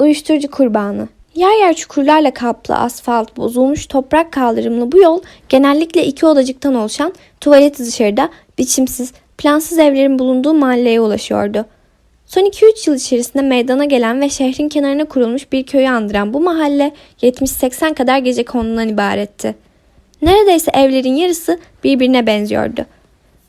Uyuşturucu kurbanı. Yer yer çukurlarla kaplı asfalt, bozulmuş toprak kaldırımlı bu yol genellikle iki odacıktan oluşan tuvaleti dışarıda biçimsiz, plansız evlerin bulunduğu mahalleye ulaşıyordu. Son 2-3 yıl içerisinde meydana gelen ve şehrin kenarına kurulmuş bir köyü andıran bu mahalle 70-80 kadar gece konudan ibaretti. Neredeyse evlerin yarısı birbirine benziyordu.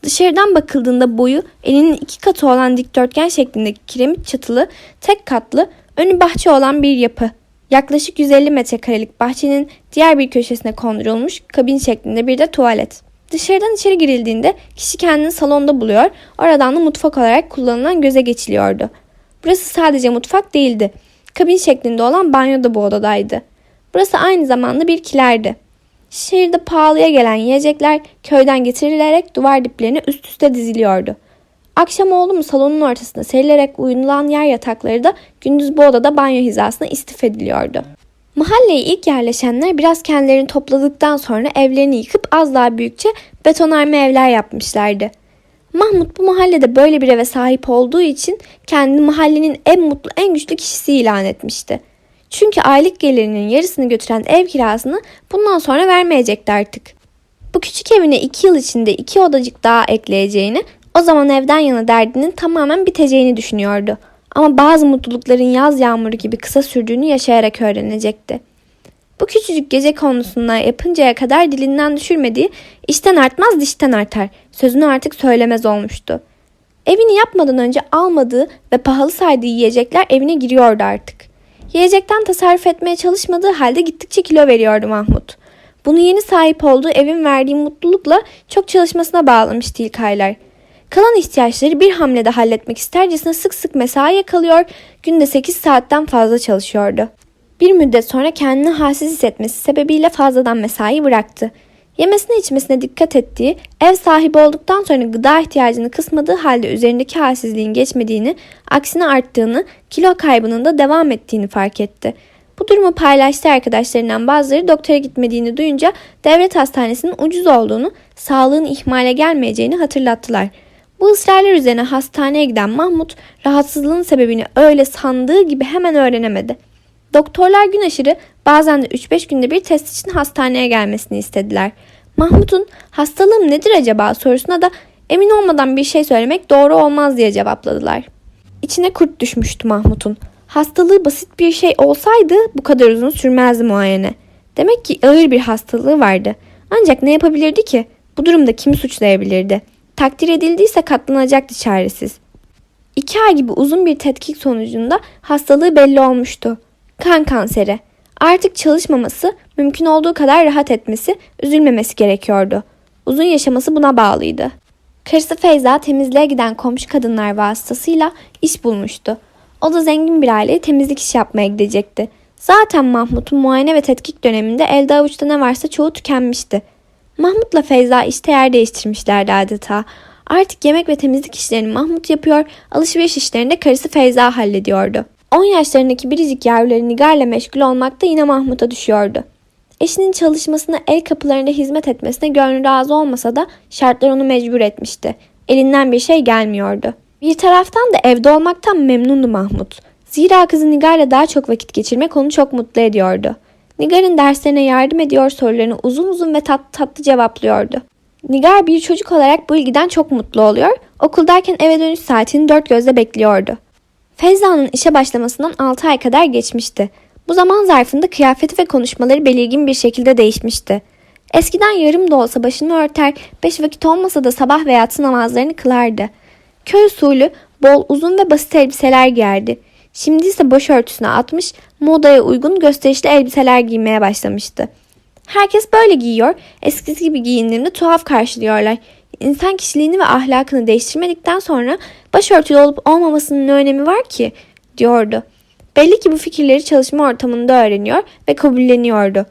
Dışarıdan bakıldığında boyu elinin iki katı olan dikdörtgen şeklindeki kiremit çatılı, tek katlı, önü bahçe olan bir yapı. Yaklaşık 150 metrekarelik bahçenin diğer bir köşesine kondurulmuş kabin şeklinde bir de tuvalet. Dışarıdan içeri girildiğinde kişi kendini salonda buluyor, oradan da mutfak olarak kullanılan göze geçiliyordu. Burası sadece mutfak değildi. Kabin şeklinde olan banyo da bu odadaydı. Burası aynı zamanda bir kilerdi. Şehirde pahalıya gelen yiyecekler köyden getirilerek duvar diplerine üst üste diziliyordu. Akşam oldu salonun ortasında serilerek uyunulan yer yatakları da gündüz bu odada banyo hizasına istif ediliyordu. Mahalleye ilk yerleşenler biraz kendilerini topladıktan sonra evlerini yıkıp az daha büyükçe betonarme evler yapmışlardı. Mahmut bu mahallede böyle bir eve sahip olduğu için kendini mahallenin en mutlu en güçlü kişisi ilan etmişti. Çünkü aylık gelirinin yarısını götüren ev kirasını bundan sonra vermeyecekti artık. Bu küçük evine iki yıl içinde iki odacık daha ekleyeceğini, o zaman evden yana derdinin tamamen biteceğini düşünüyordu. Ama bazı mutlulukların yaz yağmuru gibi kısa sürdüğünü yaşayarak öğrenecekti. Bu küçücük gece konusundan yapıncaya kadar dilinden düşürmediği işten artmaz dişten artar sözünü artık söylemez olmuştu. Evini yapmadan önce almadığı ve pahalı saydığı yiyecekler evine giriyordu artık. Yiyecekten tasarruf etmeye çalışmadığı halde gittikçe kilo veriyordu Mahmut. Bunu yeni sahip olduğu evin verdiği mutlulukla çok çalışmasına bağlamıştı ilk aylar. Kalan ihtiyaçları bir hamlede halletmek istercesine sık sık mesai yakalıyor, günde 8 saatten fazla çalışıyordu. Bir müddet sonra kendini halsiz hissetmesi sebebiyle fazladan mesai bıraktı. Yemesine içmesine dikkat ettiği, ev sahibi olduktan sonra gıda ihtiyacını kısmadığı halde üzerindeki halsizliğin geçmediğini, aksine arttığını, kilo kaybının da devam ettiğini fark etti. Bu durumu paylaştığı arkadaşlarından bazıları doktora gitmediğini duyunca devlet hastanesinin ucuz olduğunu, sağlığın ihmale gelmeyeceğini hatırlattılar. Bu ısrarlar üzerine hastaneye giden Mahmut rahatsızlığın sebebini öyle sandığı gibi hemen öğrenemedi. Doktorlar gün aşırı bazen de 3-5 günde bir test için hastaneye gelmesini istediler. Mahmut'un hastalığım nedir acaba sorusuna da emin olmadan bir şey söylemek doğru olmaz diye cevapladılar. İçine kurt düşmüştü Mahmut'un. Hastalığı basit bir şey olsaydı bu kadar uzun sürmezdi muayene. Demek ki ağır bir hastalığı vardı. Ancak ne yapabilirdi ki? Bu durumda kimi suçlayabilirdi? Takdir edildiyse katlanacaktı çaresiz. İki ay gibi uzun bir tetkik sonucunda hastalığı belli olmuştu. Kan kanseri. Artık çalışmaması, mümkün olduğu kadar rahat etmesi, üzülmemesi gerekiyordu. Uzun yaşaması buna bağlıydı. Karısı Feyza temizliğe giden komşu kadınlar vasıtasıyla iş bulmuştu. O da zengin bir aileye temizlik işi yapmaya gidecekti. Zaten Mahmut'un muayene ve tetkik döneminde elde avuçta ne varsa çoğu tükenmişti. Mahmut'la Feyza işte yer değiştirmişlerdi adeta. Artık yemek ve temizlik işlerini Mahmut yapıyor, alışveriş işlerini de karısı Feyza hallediyordu. 10 yaşlarındaki biricik yavruları Nigar'la meşgul olmak da yine Mahmut'a düşüyordu. Eşinin çalışmasına el kapılarında hizmet etmesine gönlü razı olmasa da şartlar onu mecbur etmişti. Elinden bir şey gelmiyordu. Bir taraftan da evde olmaktan memnundu Mahmut. Zira kızı Nigar'la daha çok vakit geçirmek onu çok mutlu ediyordu. Nigar'ın derslerine yardım ediyor, sorularını uzun uzun ve tatlı tatlı cevaplıyordu. Nigar bir çocuk olarak bu ilgiden çok mutlu oluyor, okuldayken eve dönüş saatini dört gözle bekliyordu. Feyza'nın işe başlamasından 6 ay kadar geçmişti. Bu zaman zarfında kıyafeti ve konuşmaları belirgin bir şekilde değişmişti. Eskiden yarım da olsa başını örter, beş vakit olmasa da sabah ve yatsı namazlarını kılardı. Köy usulü bol uzun ve basit elbiseler giyerdi. Şimdi ise başörtüsüne atmış, modaya uygun gösterişli elbiseler giymeye başlamıştı. Herkes böyle giyiyor, eskisi gibi giyindiğinde tuhaf karşılıyorlar. İnsan kişiliğini ve ahlakını değiştirmedikten sonra başörtülü olup olmamasının ne önemi var ki? diyordu. Belli ki bu fikirleri çalışma ortamında öğreniyor ve kabulleniyordu.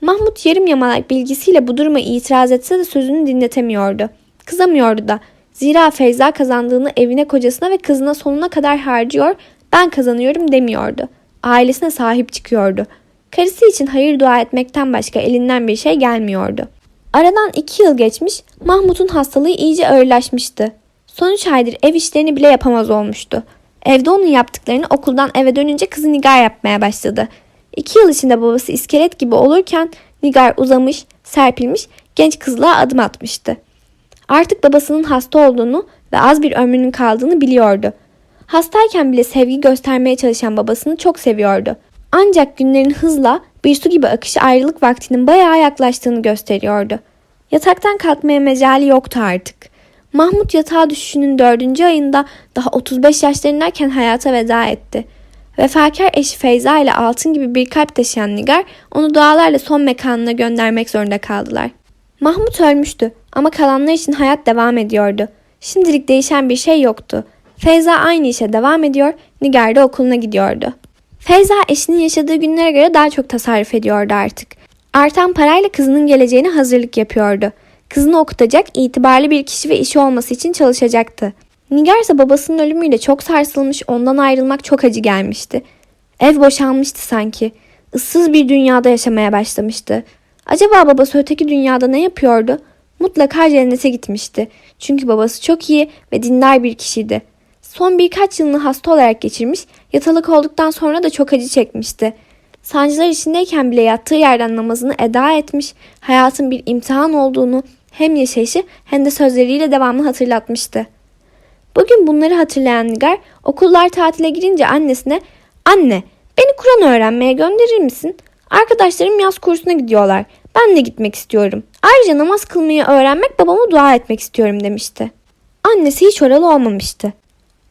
Mahmut yarım yamalak bilgisiyle bu duruma itiraz etse de sözünü dinletemiyordu. Kızamıyordu da. Zira Feyza kazandığını evine kocasına ve kızına sonuna kadar harcıyor, ben kazanıyorum demiyordu. Ailesine sahip çıkıyordu. Karısı için hayır dua etmekten başka elinden bir şey gelmiyordu. Aradan iki yıl geçmiş, Mahmut'un hastalığı iyice ağırlaşmıştı. Son üç aydır ev işlerini bile yapamaz olmuştu. Evde onun yaptıklarını okuldan eve dönünce kızı Nigar yapmaya başladı. İki yıl içinde babası iskelet gibi olurken Nigar uzamış, serpilmiş, genç kızlığa adım atmıştı. Artık babasının hasta olduğunu ve az bir ömrünün kaldığını biliyordu. Hastayken bile sevgi göstermeye çalışan babasını çok seviyordu. Ancak günlerin hızla bir su gibi akışı ayrılık vaktinin bayağı yaklaştığını gösteriyordu. Yataktan kalkmaya mecali yoktu artık. Mahmut yatağa düşüşünün dördüncü ayında daha 35 yaşlarındayken hayata veda etti. Vefakar eşi Feyza ile altın gibi bir kalp taşıyan Nigar onu dualarla son mekanına göndermek zorunda kaldılar. Mahmut ölmüştü ama kalanlar için hayat devam ediyordu. Şimdilik değişen bir şey yoktu. Feyza aynı işe devam ediyor, Nigar da okuluna gidiyordu. Feyza eşinin yaşadığı günlere göre daha çok tasarruf ediyordu artık. Artan parayla kızının geleceğine hazırlık yapıyordu. Kızını okutacak, itibarlı bir kişi ve işi olması için çalışacaktı. Nigar ise babasının ölümüyle çok sarsılmış, ondan ayrılmak çok acı gelmişti. Ev boşalmıştı sanki. Issız bir dünyada yaşamaya başlamıştı. Acaba babası öteki dünyada ne yapıyordu? Mutlaka cennete gitmişti. Çünkü babası çok iyi ve dindar bir kişiydi. Son birkaç yılını hasta olarak geçirmiş, yatalık olduktan sonra da çok acı çekmişti. Sancılar içindeyken bile yattığı yerden namazını eda etmiş, hayatın bir imtihan olduğunu hem yaşayışı hem de sözleriyle devamlı hatırlatmıştı. Bugün bunları hatırlayan Nigar okullar tatile girince annesine ''Anne beni Kur'an öğrenmeye gönderir misin? Arkadaşlarım yaz kursuna gidiyorlar. Ben de gitmek istiyorum. Ayrıca namaz kılmayı öğrenmek babama dua etmek istiyorum.'' demişti. Annesi hiç oralı olmamıştı.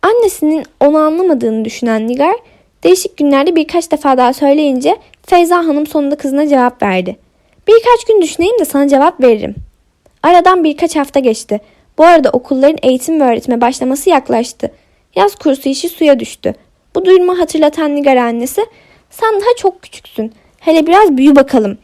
Annesinin onu anlamadığını düşünen Nigar değişik günlerde birkaç defa daha söyleyince Feyza Hanım sonunda kızına cevap verdi. Birkaç gün düşüneyim de sana cevap veririm. Aradan birkaç hafta geçti. Bu arada okulların eğitim ve öğretime başlaması yaklaştı. Yaz kursu işi suya düştü. Bu durumu hatırlatan Nigar annesi sen daha çok küçüksün. Hele biraz büyü bakalım.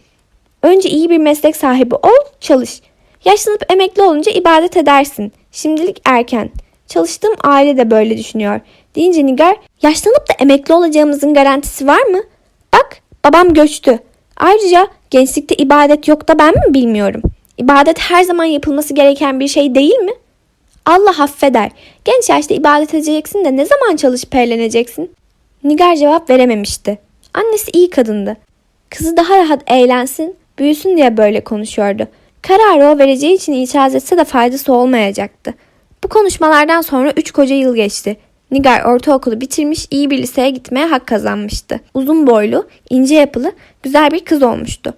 Önce iyi bir meslek sahibi ol, çalış. Yaşlanıp emekli olunca ibadet edersin. Şimdilik erken. Çalıştığım aile de böyle düşünüyor. Deyince Nigar, yaşlanıp da emekli olacağımızın garantisi var mı? Bak, babam göçtü. Ayrıca gençlikte ibadet yok da ben mi bilmiyorum. İbadet her zaman yapılması gereken bir şey değil mi? Allah affeder. Genç yaşta ibadet edeceksin de ne zaman çalışıp eğleneceksin? Nigar cevap verememişti. Annesi iyi kadındı. Kızı daha rahat eğlensin, büyüsün diye böyle konuşuyordu. Kararı o vereceği için itiraz etse de faydası olmayacaktı. Bu konuşmalardan sonra üç koca yıl geçti. Nigar ortaokulu bitirmiş, iyi bir liseye gitmeye hak kazanmıştı. Uzun boylu, ince yapılı, güzel bir kız olmuştu.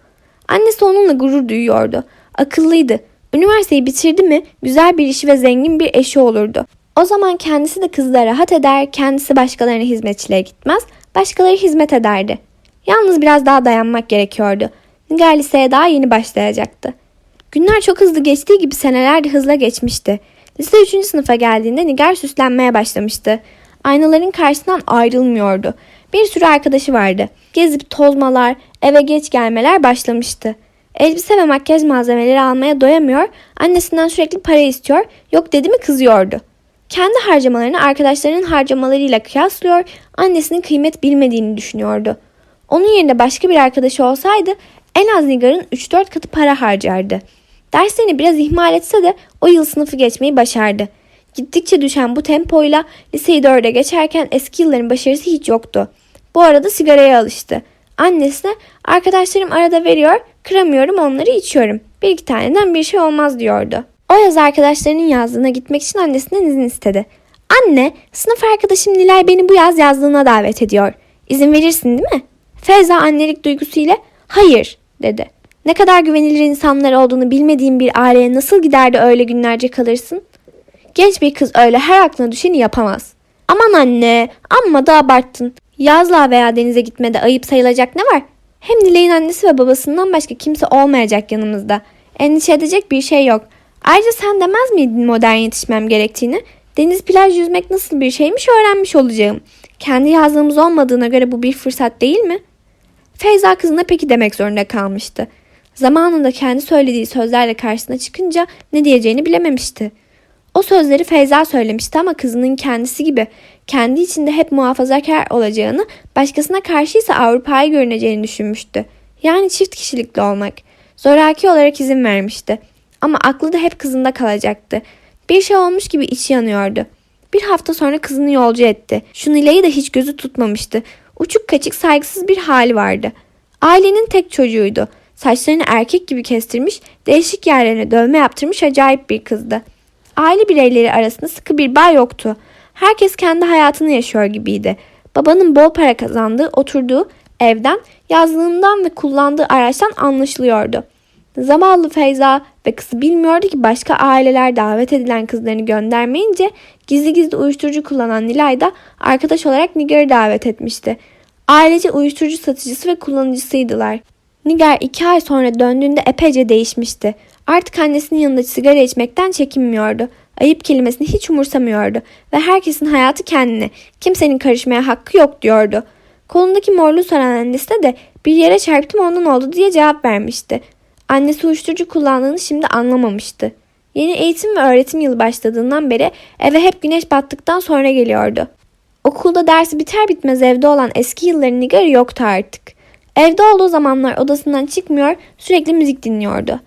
Annesi onunla gurur duyuyordu. Akıllıydı. Üniversiteyi bitirdi mi güzel bir işi ve zengin bir eşi olurdu. O zaman kendisi de kızla rahat eder, kendisi başkalarına hizmetçiliğe gitmez, başkaları hizmet ederdi. Yalnız biraz daha dayanmak gerekiyordu. Nigar liseye daha yeni başlayacaktı. Günler çok hızlı geçtiği gibi seneler de hızla geçmişti. Lise 3. sınıfa geldiğinde Nigar süslenmeye başlamıştı. Aynaların karşısından ayrılmıyordu. Bir sürü arkadaşı vardı. Gezip tozmalar, eve geç gelmeler başlamıştı. Elbise ve makyaj malzemeleri almaya doyamıyor, annesinden sürekli para istiyor, yok dedi mi kızıyordu. Kendi harcamalarını arkadaşlarının harcamalarıyla kıyaslıyor, annesinin kıymet bilmediğini düşünüyordu. Onun yerine başka bir arkadaşı olsaydı en az Nigar'ın 3-4 katı para harcardı. Derslerini biraz ihmal etse de o yıl sınıfı geçmeyi başardı. Gittikçe düşen bu tempoyla liseyi dörde geçerken eski yılların başarısı hiç yoktu. Bu arada sigaraya alıştı. Annesine arkadaşlarım arada veriyor, kıramıyorum onları içiyorum. Bir iki taneden bir şey olmaz diyordu. O yaz arkadaşlarının yazdığına gitmek için annesinden izin istedi. Anne, sınıf arkadaşım Nilay beni bu yaz yazlığına davet ediyor. İzin verirsin değil mi? Feyza annelik duygusuyla hayır dedi. Ne kadar güvenilir insanlar olduğunu bilmediğin bir aileye nasıl gider de öyle günlerce kalırsın? Genç bir kız öyle her aklına düşeni yapamaz. Aman anne, amma da abarttın. Yazlığa veya denize gitmede ayıp sayılacak ne var? Hem Nilay'ın annesi ve babasından başka kimse olmayacak yanımızda. Endişe edecek bir şey yok. Ayrıca sen demez miydin modern yetişmem gerektiğini? Deniz plaj yüzmek nasıl bir şeymiş öğrenmiş olacağım. Kendi yazlığımız olmadığına göre bu bir fırsat değil mi? Feyza kızına peki demek zorunda kalmıştı. Zamanında kendi söylediği sözlerle karşısına çıkınca ne diyeceğini bilememişti. O sözleri Feyza söylemişti ama kızının kendisi gibi kendi içinde hep muhafazakar olacağını, başkasına karşı ise Avrupa'yı görüneceğini düşünmüştü. Yani çift kişilikli olmak. Zoraki olarak izin vermişti. Ama aklı da hep kızında kalacaktı. Bir şey olmuş gibi içi yanıyordu. Bir hafta sonra kızını yolcu etti. Şu Nilay'ı da hiç gözü tutmamıştı. Uçuk kaçık saygısız bir hali vardı. Ailenin tek çocuğuydu. Saçlarını erkek gibi kestirmiş, değişik yerlerine dövme yaptırmış acayip bir kızdı. Aile bireyleri arasında sıkı bir bağ yoktu. Herkes kendi hayatını yaşıyor gibiydi. Babanın bol para kazandığı, oturduğu evden, yazlığından ve kullandığı araçtan anlaşılıyordu. Zavallı Feyza ve kızı bilmiyordu ki başka aileler davet edilen kızlarını göndermeyince gizli gizli uyuşturucu kullanan Nilay da arkadaş olarak Nigar'ı davet etmişti. Ailece uyuşturucu satıcısı ve kullanıcısıydılar. Nigar iki ay sonra döndüğünde epeyce değişmişti. Artık annesinin yanında sigara içmekten çekinmiyordu. Ayıp kelimesini hiç umursamıyordu ve herkesin hayatı kendine, kimsenin karışmaya hakkı yok diyordu. Kolundaki morluğu soran annesine de bir yere çarptım ondan oldu diye cevap vermişti. Annesi uyuşturucu kullandığını şimdi anlamamıştı. Yeni eğitim ve öğretim yılı başladığından beri eve hep güneş battıktan sonra geliyordu. Okulda dersi biter bitmez evde olan eski yılların Nigar'ı yoktu artık. Evde olduğu zamanlar odasından çıkmıyor, sürekli müzik dinliyordu.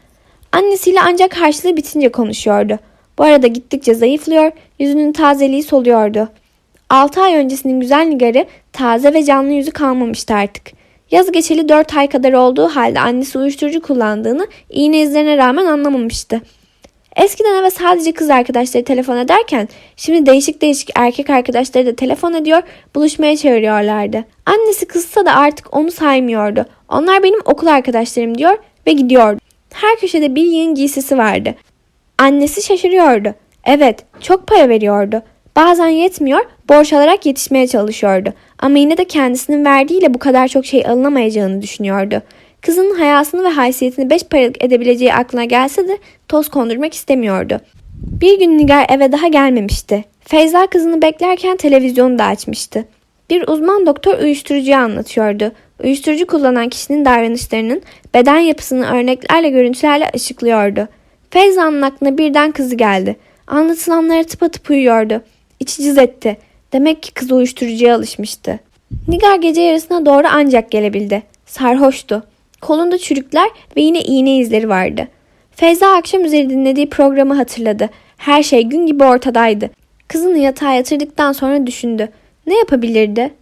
Annesiyle ancak harçlığı bitince konuşuyordu. Bu arada gittikçe zayıflıyor, yüzünün tazeliği soluyordu. 6 ay öncesinin güzel Nigar'ı taze ve canlı yüzü kalmamıştı artık. Yaz geçeli 4 ay kadar olduğu halde annesi uyuşturucu kullandığını iğne izlerine rağmen anlamamıştı. Eskiden eve sadece kız arkadaşları telefon ederken şimdi değişik değişik erkek arkadaşları da telefon ediyor, buluşmaya çağırıyorlardı. Annesi kızsa da artık onu saymıyordu. Onlar benim okul arkadaşlarım diyor ve gidiyordu. Her köşede bir yığın giysisi vardı. Annesi şaşırıyordu. Evet, çok para veriyordu. Bazen yetmiyor, borç alarak yetişmeye çalışıyordu. Ama yine de kendisinin verdiğiyle bu kadar çok şey alınamayacağını düşünüyordu. Kızının hayasını ve haysiyetini beş paralık edebileceği aklına gelse de toz kondurmak istemiyordu. Bir gün Nigar eve daha gelmemişti. Feyza kızını beklerken televizyonu da açmıştı. Bir uzman doktor uyuşturucuyu anlatıyordu. Uyuşturucu kullanan kişinin davranışlarının beden yapısını örneklerle görüntülerle açıklıyordu. Feyza'nın aklına birden kızı geldi. Anlatılanlara tıpatıp uyuyordu. İçi cız etti. Demek ki kız uyuşturucuya alışmıştı. Nigar gece yarısına doğru ancak gelebildi. Sarhoştu. Kolunda çürükler ve yine iğne izleri vardı. Feyza akşam üzeri dinlediği programı hatırladı. Her şey gün gibi ortadaydı. Kızını yatağa yatırdıktan sonra düşündü. Ne yapabilirdi?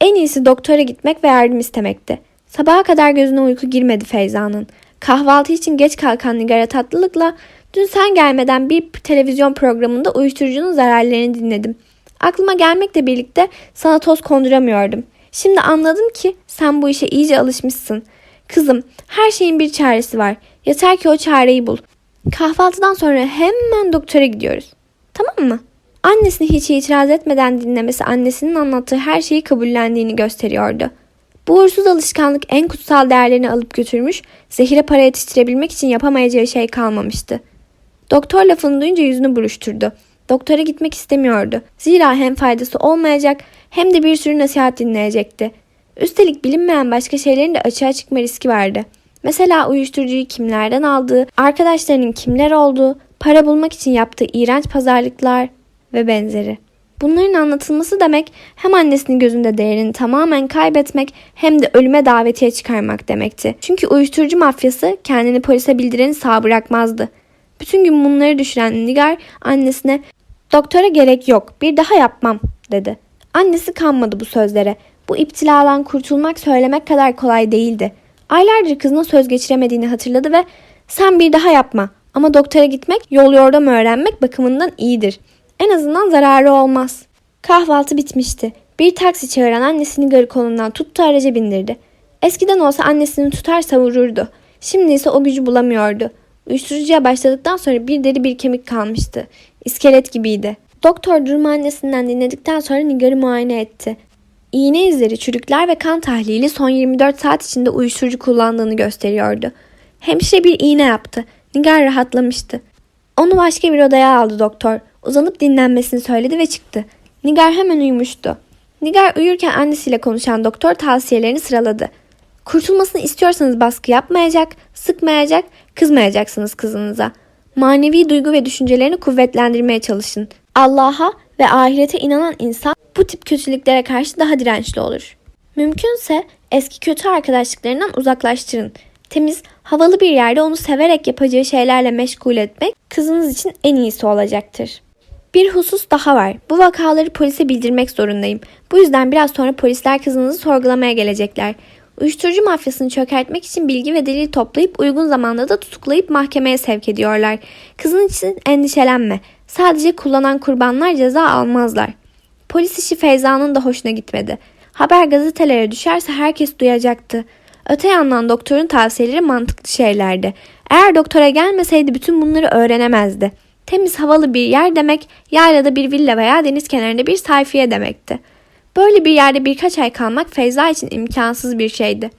En iyisi doktora gitmek ve yardım istemekti. Sabaha kadar gözüne uyku girmedi Feyza'nın. Kahvaltı için geç kalkan Nigar'a tatlılıkla dün sen gelmeden bir televizyon programında uyuşturucunun zararlarını dinledim. Aklıma gelmekle birlikte sana toz konduramıyordum. Şimdi anladım ki sen bu işe iyice alışmışsın. Kızım her şeyin bir çaresi var. Yeter ki o çareyi bul. Kahvaltıdan sonra hemen doktora gidiyoruz. Tamam mı? Annesini hiç itiraz etmeden dinlemesi annesinin anlattığı her şeyi kabullendiğini gösteriyordu. Bu uğursuz alışkanlık en kutsal değerlerini alıp götürmüş, zehire para yetiştirebilmek için yapamayacağı şey kalmamıştı. Doktor lafını duyunca yüzünü buruşturdu. Doktora gitmek istemiyordu. Zira hem faydası olmayacak hem de bir sürü nasihat dinleyecekti. Üstelik bilinmeyen başka şeylerin de açığa çıkma riski vardı. Mesela uyuşturucuyu kimlerden aldığı, arkadaşlarının kimler olduğu, para bulmak için yaptığı iğrenç pazarlıklar ve benzeri. Bunların anlatılması demek hem annesinin gözünde değerini tamamen kaybetmek hem de ölüme davetiye çıkarmak demekti. Çünkü uyuşturucu mafyası kendini polise bildireni sağ bırakmazdı. Bütün gün bunları düşünen Nigar annesine doktora gerek yok bir daha yapmam dedi. Annesi kanmadı bu sözlere. Bu iptiladan kurtulmak söylemek kadar kolay değildi. Aylardır kızına söz geçiremediğini hatırladı ve sen bir daha yapma ama doktora gitmek yol yordam öğrenmek bakımından iyidir. En azından zararı olmaz. Kahvaltı bitmişti. Bir taksi çağıran annesini garı kolundan tuttu araca bindirdi. Eskiden olsa annesini tutar savururdu. Şimdi ise o gücü bulamıyordu. Uyuşturucuya başladıktan sonra bir deri bir kemik kalmıştı. İskelet gibiydi. Doktor durumu annesinden dinledikten sonra Nigar'ı muayene etti. İğne izleri, çürükler ve kan tahlili son 24 saat içinde uyuşturucu kullandığını gösteriyordu. Hemşire bir iğne yaptı. Nigar rahatlamıştı. Onu başka bir odaya aldı doktor. Uzanıp dinlenmesini söyledi ve çıktı. Nigar hemen uyumuştu. Nigar uyurken annesiyle konuşan doktor tavsiyelerini sıraladı. Kurtulmasını istiyorsanız baskı yapmayacak, sıkmayacak, kızmayacaksınız kızınıza. Manevi duygu ve düşüncelerini kuvvetlendirmeye çalışın. Allah'a ve ahirete inanan insan bu tip kötülüklere karşı daha dirençli olur. Mümkünse eski kötü arkadaşlıklarından uzaklaştırın. Temiz, havalı bir yerde onu severek yapacağı şeylerle meşgul etmek kızınız için en iyisi olacaktır. Bir husus daha var. Bu vakaları polise bildirmek zorundayım. Bu yüzden biraz sonra polisler kızınızı sorgulamaya gelecekler. Uyuşturucu mafyasını çökertmek için bilgi ve delil toplayıp uygun zamanda da tutuklayıp mahkemeye sevk ediyorlar. Kızın için endişelenme. Sadece kullanan kurbanlar ceza almazlar. Polis işi Feyza'nın da hoşuna gitmedi. Haber gazetelere düşerse herkes duyacaktı. Öte yandan doktorun tavsiyeleri mantıklı şeylerdi. Eğer doktora gelmeseydi bütün bunları öğrenemezdi. Temiz havalı bir yer demek, yaylada bir villa veya deniz kenarında bir sayfiye demekti. Böyle bir yerde birkaç ay kalmak Feyza için imkansız bir şeydi.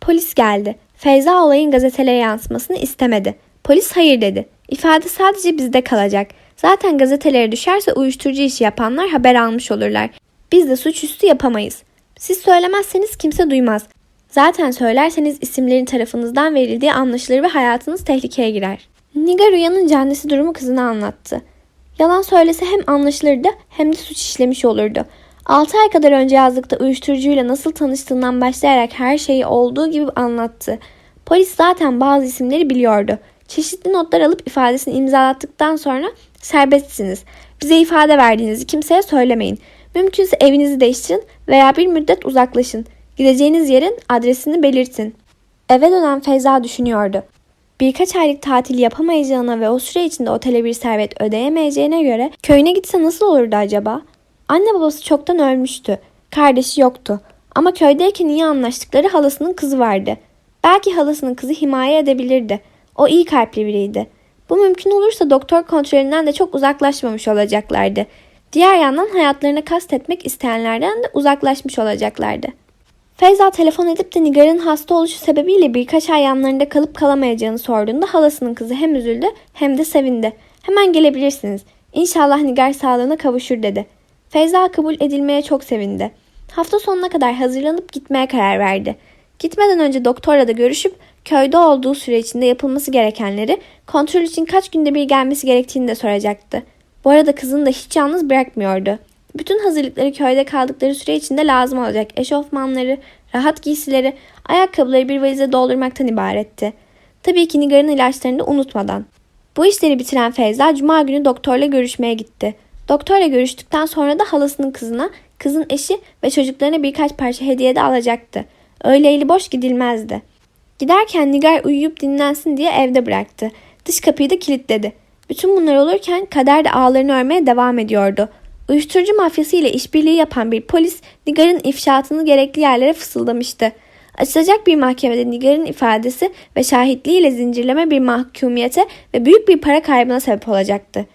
Polis geldi. Feyza olayın gazetelere yansımasını istemedi. Polis hayır dedi. İfade sadece bizde kalacak. Zaten gazetelere düşerse uyuşturucu işi yapanlar haber almış olurlar. Biz de suçüstü yapamayız. Siz söylemezseniz kimse duymaz. Zaten söylerseniz isimlerin tarafınızdan verildiği anlaşılır ve hayatınız tehlikeye girer. Nigar uyanınca annesi durumu kızına anlattı. Yalan söylese hem anlaşılırdı hem de suç işlemiş olurdu. 6 ay kadar önce yazlıkta uyuşturucuyla nasıl tanıştığından başlayarak her şeyi olduğu gibi anlattı. Polis zaten bazı isimleri biliyordu. Çeşitli notlar alıp ifadesini imzalattıktan sonra serbestsiniz. Bize ifade verdiğinizi kimseye söylemeyin. Mümkünse evinizi değiştirin veya bir müddet uzaklaşın. Gideceğiniz yerin adresini belirtin. Eve dönen Feyza düşünüyordu. Birkaç aylık tatil yapamayacağına ve o süre içinde otele bir servet ödeyemeyeceğine göre köyüne gitse nasıl olurdu acaba? Anne babası çoktan ölmüştü. Kardeşi yoktu. Ama köydeyken iyi anlaştıkları halasının kızı vardı. Belki halasının kızı himaye edebilirdi. O iyi kalpli biriydi. Bu mümkün olursa doktor kontrolünden de çok uzaklaşmamış olacaklardı. Diğer yandan hayatlarına kastetmek isteyenlerden de uzaklaşmış olacaklardı. Feyza telefon edip de Nigar'ın hasta oluşu sebebiyle birkaç ay yanlarında kalıp kalamayacağını sorduğunda halasının kızı hem üzüldü hem de sevindi. Hemen gelebilirsiniz. İnşallah Nigar sağlığına kavuşur dedi. Feyza kabul edilmeye çok sevindi. Hafta sonuna kadar hazırlanıp gitmeye karar verdi. Gitmeden önce doktorla da görüşüp köyde olduğu süre içinde yapılması gerekenleri, kontrol için kaç günde bir gelmesi gerektiğini de soracaktı. Bu arada kızını da hiç yalnız bırakmıyordu. Bütün hazırlıkları köyde kaldıkları süre içinde lazım olacak eşofmanları, rahat giysileri, ayakkabıları bir valize doldurmaktan ibaretti. Tabii ki Nigar'ın ilaçlarını da unutmadan. Bu işleri bitiren Feyza cuma günü doktorla görüşmeye gitti. Doktorla görüştükten sonra da halasının kızına, kızın eşi ve çocuklarına birkaç parça hediye de alacaktı. Öyle eli boş gidilmezdi. Giderken Nigar uyuyup dinlensin diye evde bıraktı. Dış kapıyı da kilitledi. Bütün bunlar olurken kader de ağlarını örmeye devam ediyordu. Uyuşturucu mafyası ile işbirliği yapan bir polis Nigar'ın ifşaatını gerekli yerlere fısıldamıştı. Açılacak bir mahkemede Nigar'ın ifadesi ve şahitliğiyle zincirleme bir mahkumiyete ve büyük bir para kaybına sebep olacaktı.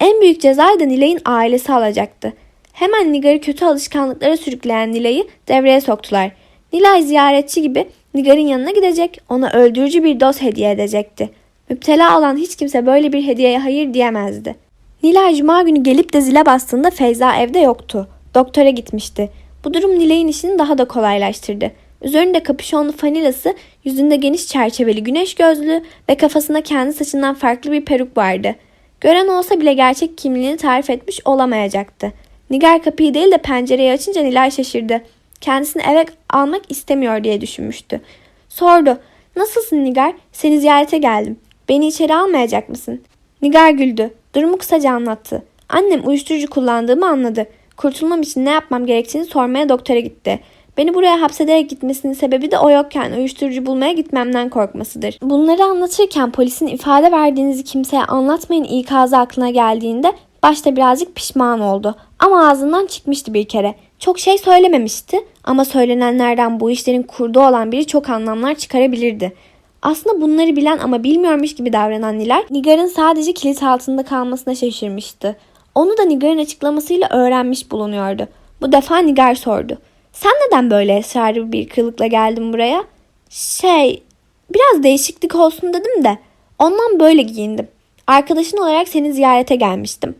En büyük cezayı da Nilay'ın ailesi alacaktı. Hemen Nigar'ı kötü alışkanlıklara sürükleyen Nilay'ı devreye soktular. Nilay ziyaretçi gibi Nigar'ın yanına gidecek, ona öldürücü bir doz hediye edecekti. Müptela olan hiç kimse böyle bir hediyeye hayır diyemezdi. Nilay cuma günü gelip de zile bastığında Feyza evde yoktu. Doktora gitmişti. Bu durum Nilay'ın işini daha da kolaylaştırdı. Üzerinde kapüşonlu fanilası, yüzünde geniş çerçeveli güneş gözlüğü ve kafasında kendi saçından farklı bir peruk vardı. Gören olsa bile gerçek kimliğini tarif etmiş olamayacaktı. Nigar kapıyı değil de pencereyi açınca Nilay şaşırdı. Kendisini eve almak istemiyor diye düşünmüştü. Sordu. Nasılsın Nigar? Seni ziyarete geldim. Beni içeri almayacak mısın? Nigar güldü. Durumu kısaca anlattı. Annem uyuşturucu kullandığımı anladı. Kurtulmam için ne yapmam gerektiğini sormaya doktora gitti. Beni buraya hapsederek gitmesinin sebebi de o yokken uyuşturucu bulmaya gitmemden korkmasıdır. Bunları anlatırken polisin ifade verdiğinizi kimseye anlatmayın ikazı aklına geldiğinde başta birazcık pişman oldu. Ama ağzından çıkmıştı bir kere. Çok şey söylememişti ama söylenenlerden bu işlerin kurdu olan biri çok anlamlar çıkarabilirdi. Aslında bunları bilen ama bilmiyormuş gibi davranan Nilay, Nigar'ın sadece kilit altında kalmasına şaşırmıştı. Onu da Nigar'ın açıklamasıyla öğrenmiş bulunuyordu. Bu defa Nigar sordu. Sen neden böyle esrarlı bir kılıkla geldin buraya? Şey, biraz değişiklik olsun dedim de ondan böyle giyindim. Arkadaşın olarak seni ziyarete gelmiştim.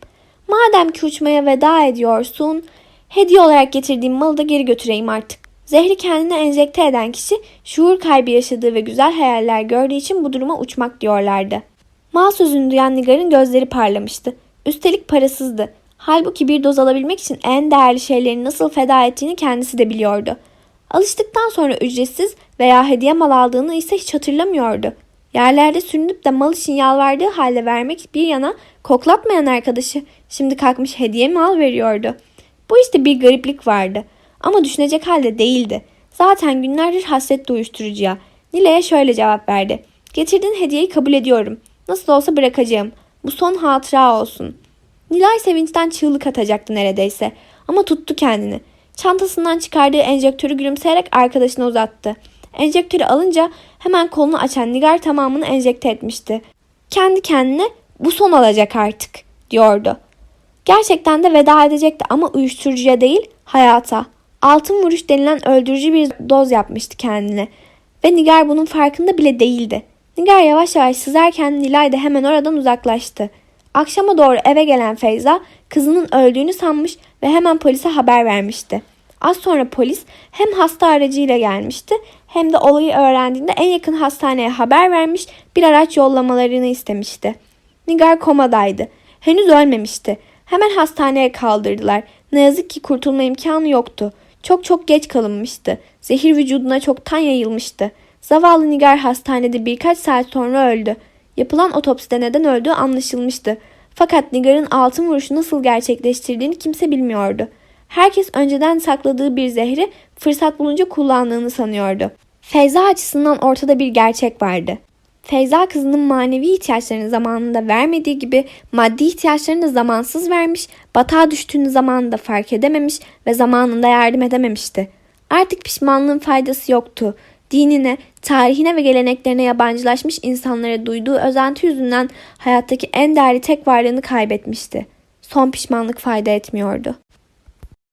Madem ki uçmaya veda ediyorsun, hediye olarak getirdiğim malı da geri götüreyim artık. Zehri kendine enjekte eden kişi şuur kaybı yaşadığı ve güzel hayaller gördüğü için bu duruma uçmak diyorlardı. Mal sözünü duyan Nigar'ın gözleri parlamıştı. Üstelik parasızdı. Halbuki bir doz alabilmek için en değerli şeylerini nasıl feda ettiğini kendisi de biliyordu. Alıştıktan sonra ücretsiz veya hediye mal aldığını ise hiç hatırlamıyordu. Yerlerde sürünüp de mal için yalvardığı halde vermek bir yana koklatmayan arkadaşı şimdi kalkmış hediye mal veriyordu. Bu işte bir gariplik vardı. Ama düşünecek halde değildi. Zaten günlerdir hasret uyuşturucuya. Nilay'a şöyle cevap verdi. Getirdiğin hediyeyi kabul ediyorum. Nasıl olsa bırakacağım. Bu son hatıra olsun. Nilay sevinçten çığlık atacaktı neredeyse. Ama tuttu kendini. Çantasından çıkardığı enjektörü gülümseyerek arkadaşına uzattı. Enjektörü alınca hemen kolunu açan Nigar tamamını enjekte etmişti. Kendi kendine bu son olacak artık diyordu. Gerçekten de veda edecekti ama uyuşturucuya değil hayata. Altın vuruş denilen öldürücü bir doz yapmıştı kendine. Ve Nigar bunun farkında bile değildi. Nigar yavaş yavaş sızarken Nilay da hemen oradan uzaklaştı. Akşama doğru eve gelen Feyza kızının öldüğünü sanmış ve hemen polise haber vermişti. Az sonra polis hem hasta aracıyla gelmişti hem de olayı öğrendiğinde en yakın hastaneye haber vermiş bir araç yollamalarını istemişti. Nigar komadaydı. Henüz ölmemişti. Hemen hastaneye kaldırdılar. Ne yazık ki kurtulma imkanı yoktu. Çok çok geç kalınmıştı. Zehir vücuduna çoktan yayılmıştı. Zavallı Nigar hastanede birkaç saat sonra öldü. Yapılan otopside neden öldüğü anlaşılmıştı. Fakat Nigar'ın altın vuruşu nasıl gerçekleştirdiğini kimse bilmiyordu. Herkes önceden sakladığı bir zehri fırsat bulunca kullandığını sanıyordu. Feyza açısından ortada bir gerçek vardı. Feyza kızının manevi ihtiyaçlarını zamanında vermediği gibi maddi ihtiyaçlarını da zamansız vermiş, batağa düştüğünü zamanında fark edememiş ve zamanında yardım edememişti. Artık pişmanlığın faydası yoktu. Dinine, tarihine ve geleneklerine yabancılaşmış insanlara duyduğu özenti yüzünden hayattaki en değerli tek varlığını kaybetmişti. Son pişmanlık fayda etmiyordu.